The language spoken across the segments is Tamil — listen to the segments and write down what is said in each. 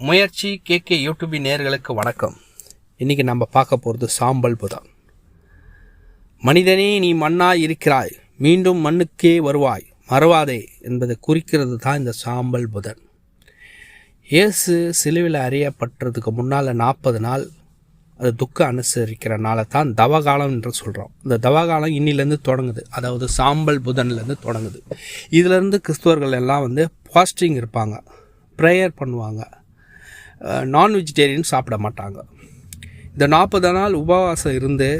முயற்சி கேகே யூடியூபி நேர்களுக்கு வணக்கம். இன்றைக்கி நம்ம பார்க்க போகிறது சாம்பல் புதன் மனிதனே நீ மண்ணாய் இருக்கிறாய். மீண்டும் மண்ணுக்கே வருவாய். மறவாதே என்பதை குறிக்கிறது தான் இந்த சாம்பல் புதன். இயேசு சிலுவில் அறியப்பட்டதுக்கு முன்னால் நாற்பது நாள் அது துக்கம் அனுசரிக்கிற தான் தவகாலம் என்று சொல்கிறோம் இந்த தவகாலம் இன்னிலேருந்து தொடங்குது. அதாவது சாம்பல் புதன்லேருந்து தொடங்குது. இதிலேருந்து கிறிஸ்துவர்கள் எல்லாம் வந்து ஃபாஸ்டிங் இருப்பாங்க. ப்ரேயர் பண்ணுவாங்க. நான் வெஜிடேரியன் சாப்பிட மாட்டாங்க. இந்த நாற்பது நாள் உபவாசம் இருந்து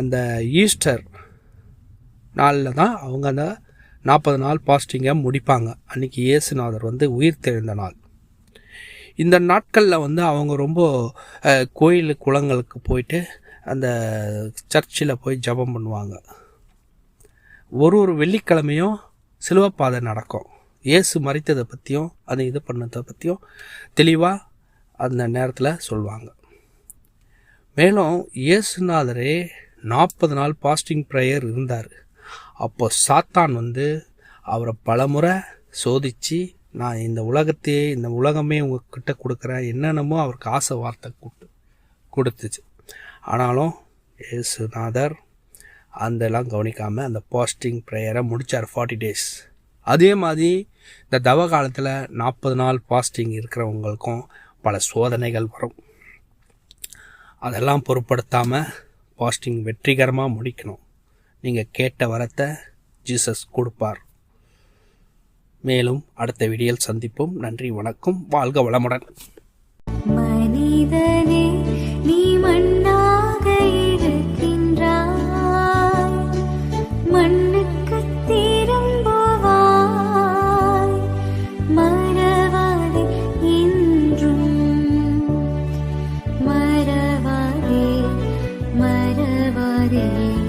அந்த ஈஸ்டர் நாளில் தான் அவங்க அந்த நாற்பது நாள் பாஸ்டிங்கை முடிப்பாங்க. அன்றைக்கி இயேசுநாதர் வந்து உயிர் தெழுந்த நாள். இந்த நாட்களில் வந்து அவங்க ரொம்ப கோயில் குளங்களுக்கு போயிட்டு அந்த சர்ச்சில் போய் ஜெபம் பண்ணுவாங்க. ஒரு ஒரு வெள்ளிக்கிழமையும் சிலுவப்பாதை நடக்கும். இயேசு மறித்ததை பற்றியும் அதை இது பண்ணதை பற்றியும் தெளிவாக அந்த நேரத்தில் சொல்லுவாங்க மேலும் இயேசுநாதரே நாற்பது நாள் பாஸ்டிங் ப்ரேயர் இருந்தார். அப்போ சாத்தான் வந்து அவரை பலமுறை சோதித்து நான் இந்த உலகத்தையே இந்த உலகமே உங்ககிட்ட கொடுக்குறேன். என்னென்னமோ அவருக்கு ஆசை வார்த்தை கூட்டு கொடுத்துச்சு. ஆனாலும் ஏசுநாதர் அதெல்லாம் கவனிக்காமல் அந்த பாஸ்டிங் ப்ரேயரை முடித்தார் ஃபார்ட்டி டேஸ் அதே மாதிரி இந்த தவ காலத்தில் நாற்பது நாள் பாஸ்டிங் இருக்கிறவங்களுக்கும் பல சோதனைகள் வரும். அதெல்லாம் பொருட்படுத்தாமல் பாஸ்டிங் வெற்றிகரமாக முடிக்கணும். நீங்கள் கேட்ட வரத்தை ஜீசஸ் கொடுப்பார். மேலும் அடுத்த வீடியோவில் சந்திப்போம். நன்றி வணக்கம். வாழ்க வளமுடன். மனிதனே நீ மண்ணாக இருக்கின்றாய். மண்ணுக்கு திரும்புவாய். மறவாதே என்றும். மறவாதே மறவாதே.